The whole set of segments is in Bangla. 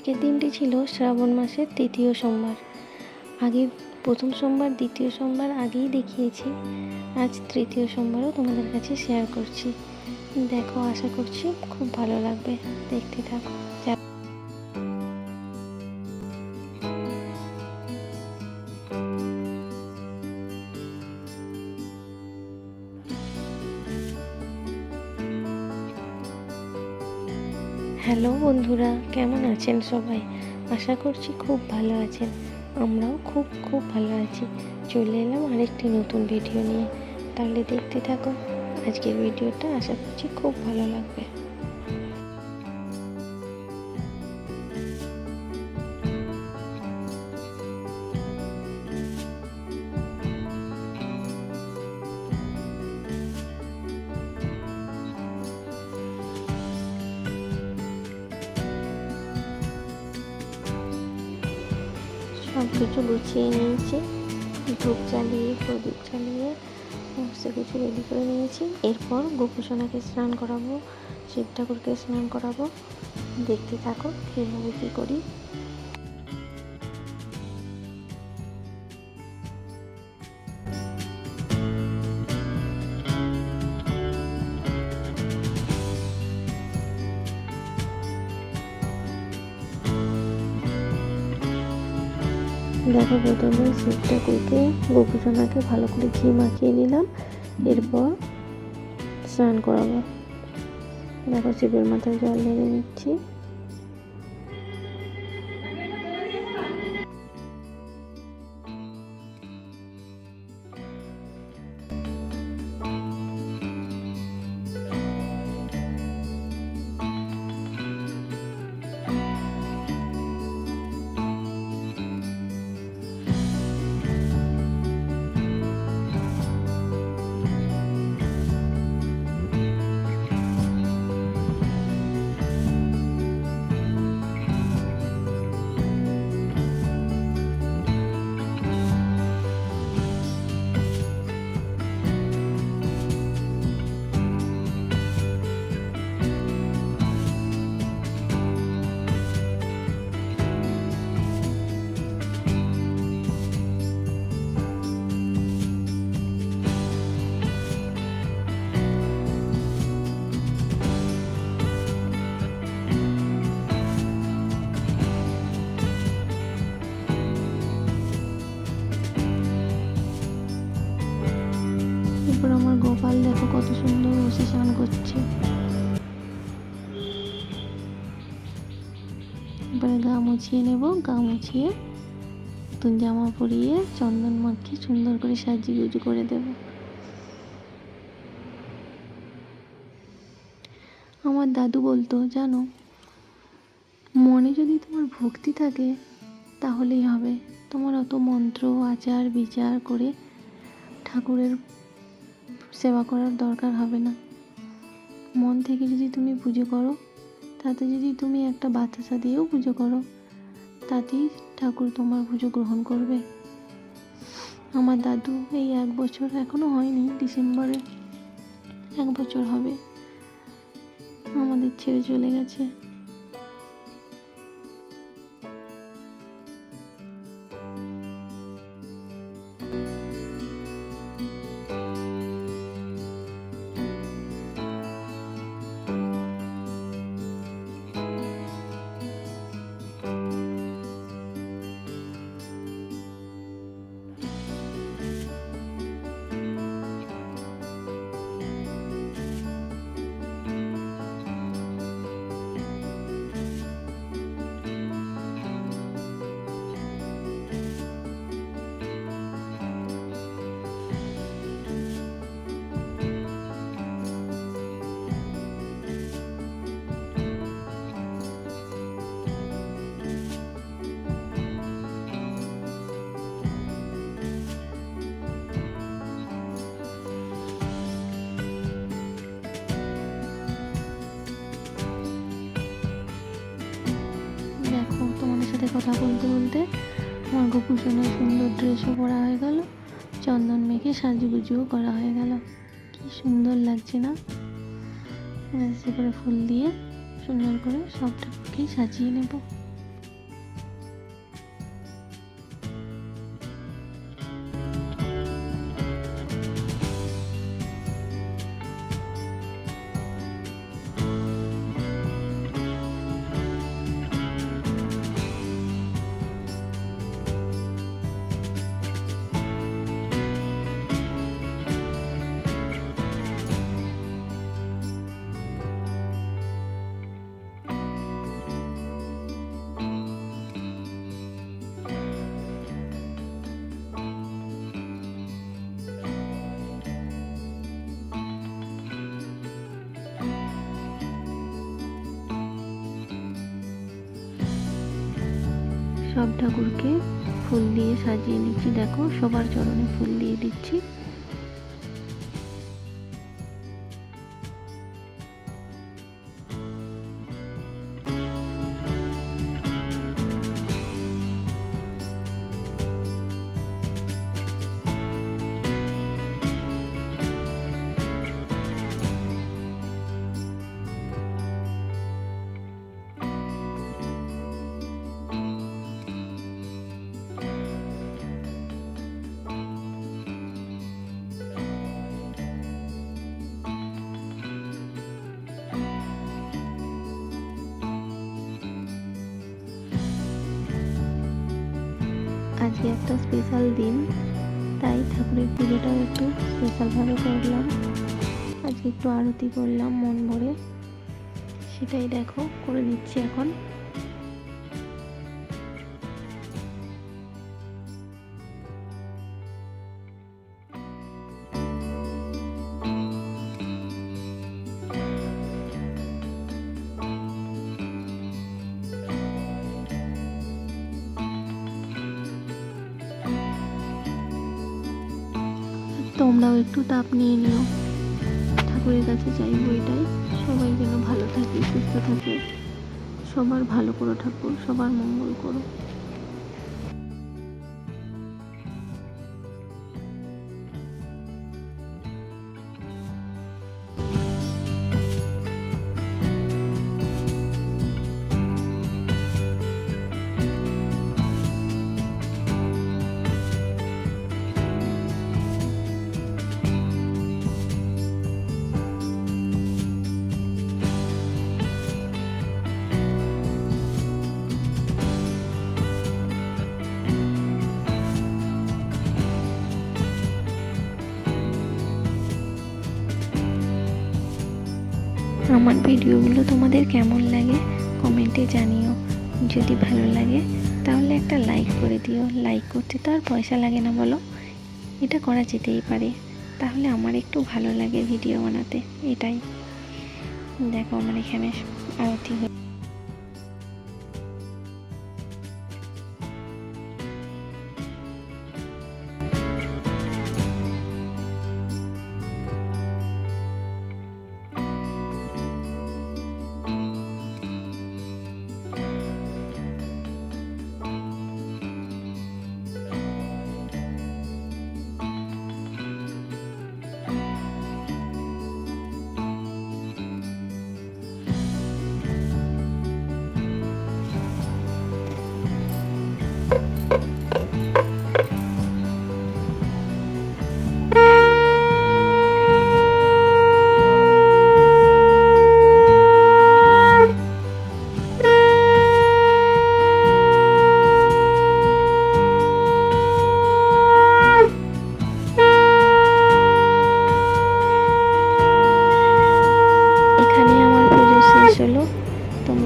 আজকের দিনটি ছিল শ্রাবণ মাসের তৃতীয় সোমবার। আগে প্রথম সোমবার, দ্বিতীয় সোমবার আগেই দেখিয়েছি। আজ তৃতীয় সোমবারও তোমাদের কাছে শেয়ার করছি। দেখো, আশা করছি খুব ভালো লাগবে। দেখতে থাকো। হ্যালো বন্ধুরা, কেমন আছেন সবাই? আশা করছি খুব ভালো আছেন। আমরাও খুব খুব ভালো আছি। চলে এলাম আরেকটি নতুন ভিডিও নিয়ে। তাহলে দেখতে থাকো আজকের ভিডিওটা আশা করছি খুব ভালো লাগবে। সব কিছু গুছিয়ে নিয়েছি। ধূপ জ্বালিয়ে, প্রদীপ জ্বালিয়ে, সমস্ত কিছু রেডি করে নিয়েছি। এরপর গোপুসোনাকে স্নান করাবো, শিব ঠাকুরকে স্নান করাবো। দেখতে থাকো কীভাবে কী করি। দেখো প্রথমে সুপটা কুকে গোপুসোনাকে ভালো করে ঘি মাখিয়ে নিলাম। এরপর স্নান করাবো। দেখো শিবের মাথায় জল ঢেলে নিচ্ছি। স্নান করছে। এবারে গা মুছিয়ে নেব, গা মুছিয়ে নতুন জামা পরিয়ে চন্দন মাখিয়ে সুন্দর করে সাজিয়ে গুজু করে দেব। আমার দাদু বলতো, জানো, মনে যদি তোমার ভক্তি থাকে, তাহলেই হবে। তোমার অত মন্ত্র, আচার, বিচার করে ঠাকুরের সেবা করার দরকার হবে না। মন থেকে যদি তুমি পুজো করো, তাতে যদি তুমি একটা বাতাসা দিয়েও পুজো করো, তাতেই ঠাকুর তোমার পুজো গ্রহণ করবে। আমার দাদু এই এক বছর এখনও হয়নি, ডিসেম্বরে এক বছর হবে। আমাদের ছেড়ে চলে গেছে। কথা বলতে বলতে আমার গোপুসোনার সুন্দর ড্রেসও পরা হয়ে গেল। চন্দন মেখে সাজুগুজুও করা হয়ে গেল। কি সুন্দর লাগছে না? করে ফুল দিয়ে সুন্দর করে সব ঠাকুরকেই সাজিয়ে নেব। সব ঠাকুরকে ফুল দিয়ে সাজিয়ে নিচ্ছি দেখো সবার চরণে ফুল দিয়ে দিচ্ছি। আজকে একটা স্পেশাল দিন, তাই ঠাকুরের পুজোটাও একটু স্পেশালভাবে করলাম। আজকে একটু আরতি করলাম মন ভরে। সেটাই দেখো, করে নিচ্ছি এখন। তোমরাও একটু তাপ নিয়ে নিও। ঠাকুরের কাছে চাইব এটাই। সবাই যেন ভালো থাকে, সুস্থ থাকে। সবার ভালো করো ঠাকুর, সবার মঙ্গল করো। আমার ভিডিওগুলো তোমাদের কেমন লাগে কমেন্টে জানিও। যদি ভালো লাগে, তাহলে একটা লাইক করে দিও। লাইক করতে তো আর পয়সা লাগে না বলো। এটা করা যেতেই পারে। তাহলে আমার একটু ভালো লাগে ভিডিও বানাতে। এটাই। দেখো আমার এখানে আরতি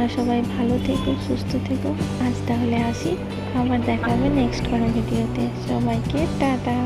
তোমরা সবাই ভালো থেকো, সুস্থ থেকো। আজ তাহলে আসি। আবার দেখা হবে নেক্সট কোনো ভিডিওতে সবাইকে টাটা।